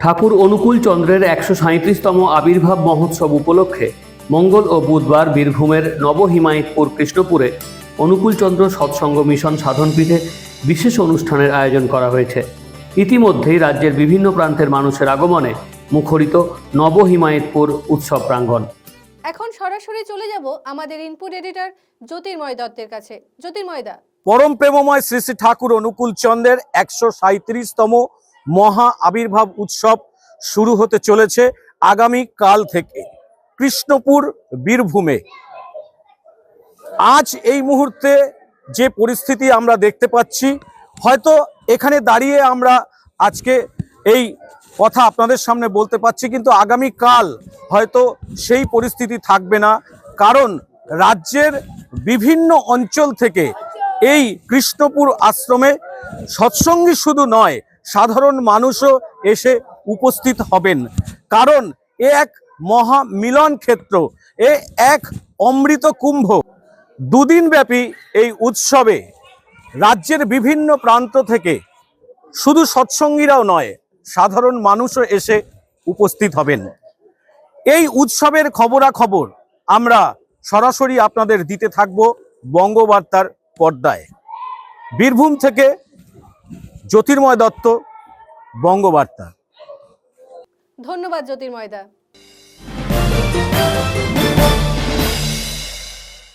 ঠাকুর অনুকূল চন্দ্রের একশো সাঁত্রিশতম আবির্ভাব মহোৎসব উপলক্ষে মঙ্গল ও বুধবার বীরভূমের নবহিমায়তপুর কৃষ্ণপুরে অনুকূলচন্দ্র সৎসঙ্গ মিশন সাধনপীঠে বিশেষ অনুষ্ঠানের আয়োজন করা হয়েছে। ইতিমধ্যেই রাজ্যের বিভিন্ন প্রান্তের মানুষের আগমনে মুখরিত নবহিমায়তপুর উৎসব প্রাঙ্গণ। এখন সরাসরি চলে যাব আমাদের ইনপুট এডিটর জ্যোতির্ময় দত্তের কাছে। জ্যোতির্ময় দা। পরম প্রেমময় শ্রী শ্রী ঠাকুর অনুকূল চন্দ্রের একশো সাঁত্রিশতম মহা আবির্ভাব উৎসব শুরু হতে চলেছে আগামী কাল থেকে। কৃষ্ণপুর, বীরভূমে। আজ এই মুহূর্তে যে পরিস্থিতি আমরা দেখতে পাচ্ছি, হয়তো এখানে দাঁড়িয়ে আমরা আজকে এই কথা আপনাদের সামনে বলতে পারছি, কিন্তু আগামী কাল হয়তো সেই পরিস্থিতি থাকবে না। কারণ রাজ্যের বিভিন্ন অঞ্চল থেকে এই কৃষ্ণপুর আশ্রমে সৎসঙ্গী শুধু নয় সাধারণ মানুষও এসে উপস্থিত হবেন। কারণ এ এক মহা মিলন ক্ষেত্র, এ এক অমৃত কুম্ভ। দুদিন ব্যাপী এই উৎসবে রাজ্যের বিভিন্ন প্রান্ত থেকে শুধু সৎসঙ্গীরাও নয়, সাধারণ মানুষও এসে উপস্থিত হবেন। এই উৎসবের খবরাখবর আমরা সরাসরি আপনাদের দিতে থাকব বঙ্গবার্তার পর্দায়। বীরভূম থেকে জ্যোতির্ময় দত্ত বঙ্গবার্তা। ধন্যবাদ জ্যোতির্ময় দা।